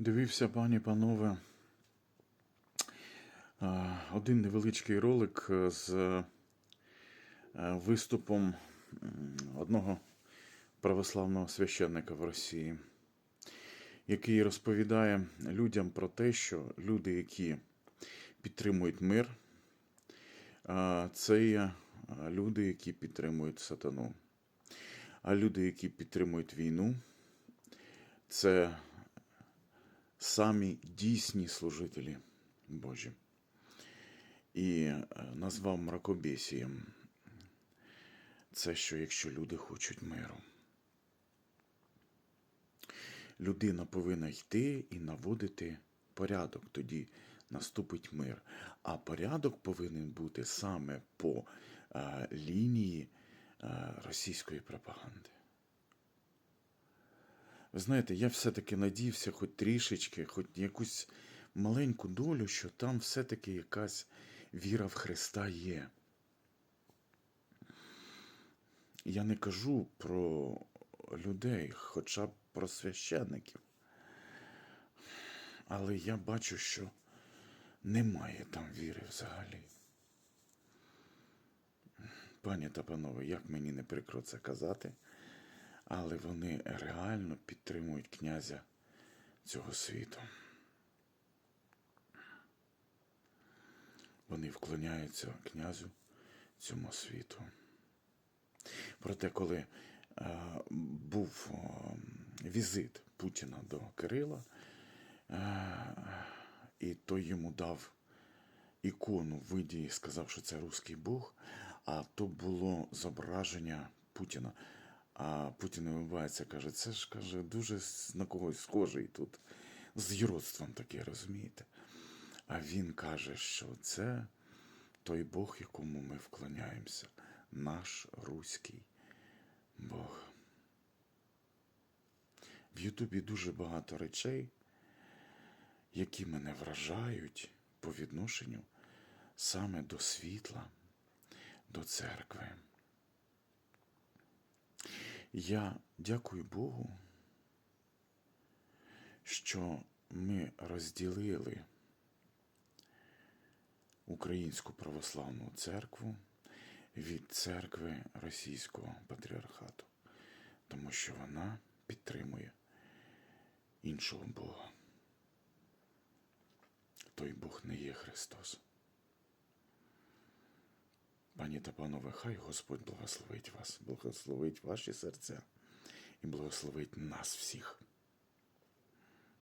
Дивився, пані панове, один невеличкий ролик е, з е, виступом одного православного священника в Росії, який розповідає людям про те, що люди, які підтримують мир, е, це є люди, які підтримують сатану. А люди, які підтримують війну, це самі дійсні служителі Божі. І е, назвав мракобесієм це, що якщо люди хочуть миру, людина повинна йти і наводити порядок, тоді наступить мир. А порядок повинен бути саме по е, лінії е, російської пропаганди. Ви знаєте, я все-таки надіявся, хоч трішечки, хоч якусь маленьку долю, що там все-таки якась віра в Христа є. Я не кажу про людей, хоча б про священників. Але я бачу, що немає там віри взагалі. Пані та панове, як мені не прикро це казати, але вони реально підтримують князя цього світу. Вони вклоняються князю цьому світу. Проте, коли е, був е, візит Путіна до Кирила, е, і той йому дав ікону в виді сказав, що це руський Бог, а то було зображення Путіна. А Путін вибивається, каже, це ж каже, дуже на когось схожий тут з юродством таке, розумієте? А він каже, що це той Бог, якому ми вклоняємося, наш руський Бог. В Ютубі дуже багато речей, які мене вражають по відношенню саме до світла, до церкви. Я дякую Богу, що ми розділили Українську православну церкву від церкви Російського патріархату, тому що вона підтримує іншого Бога. Той Бог не є Христос. Пані та панове, хай Господь благословить вас, благословить ваші серця і благословить нас всіх.